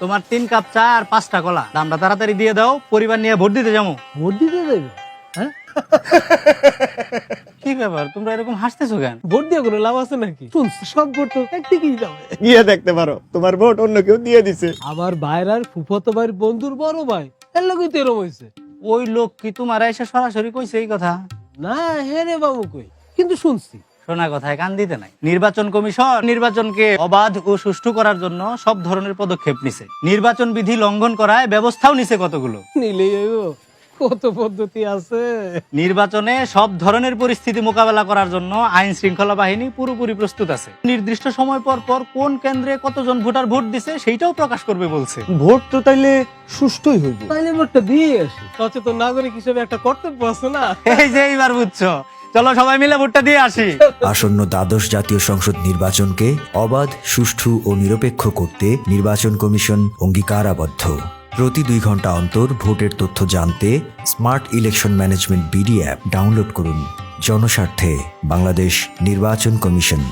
তোমার তিন কাপ চা আর পাঁচটা কলা। দামটা তাড়াতাড়ি দিয়ে দাও পরিবার নিয়ে ভোট দিতে যাব। ভোট দিতে দেবে হ্যাঁ? কি ব্যাপার তোমরা এরকম হাসতেছো কেন? ভোট দিয়ে কোনো লাভ আছে নাকি? সব ভোট তো একদিকেই যাবে। গিয়ে দেখতে পারো তোমার ভোট অন্য কেউ দিয়ে দিছে। আমার ভাইরার ফুফতো ভাইয়ের বন্ধুর বড় ভাই এর লোকই তো এরম হয়েছে। ওই লোক কি তোমার এসে সরাসরি কইছে এই কথা? না হ্যাঁ রে বাবু কই। কিন্তু শুনছি শোনা কথায় কান দিতে নাই। নির্বাচন কমিশন নির্বাচনকে অবাধ ও সুষ্ঠু করার জন্য সব ধরনের পদক্ষেপ নিছে। নির্বাচন বিধি লঙ্ঘন করায় ব্যবস্থাও নিছে কতগুলো? নিলেই কত পদ্ধতি আছে? নির্বাচনে সব ধরনের পরিস্থিতি মোকাবেলা করার জন্য আইন শৃঙ্খলা বাহিনী পুরোপুরি প্রস্তুত আছে। নির্দিষ্ট সময় পর পর কোন কেন্দ্রে কতজন ভোটার ভোট দিছে সেইটাও প্রকাশ করবে বলছে। ভোট তো তাইলে সুষ্ঠুই হইব। তাইলে ভোটটা দিয়ে আসি। সচেতন নাগরিক হিসেবে একটা কর্তব্য আছে না? এই যে এইবার বুঝছ। চলো সবাই মিলে ভোটটা দিয়ে আসি। আসন্ন দ্বাদশ জাতীয় সংসদ নির্বাচনকে অবাধ, সুষ্ঠু ও নিরপেক্ষ করতে নির্বাচন কমিশন অঙ্গীকারাবদ্ধ। প্রতি দুই ঘণ্টা অন্তর ভোটের তথ্য জানতে smart election management BD app download করুন। জনস্বার্থে বাংলাদেশ নির্বাচন কমিশন।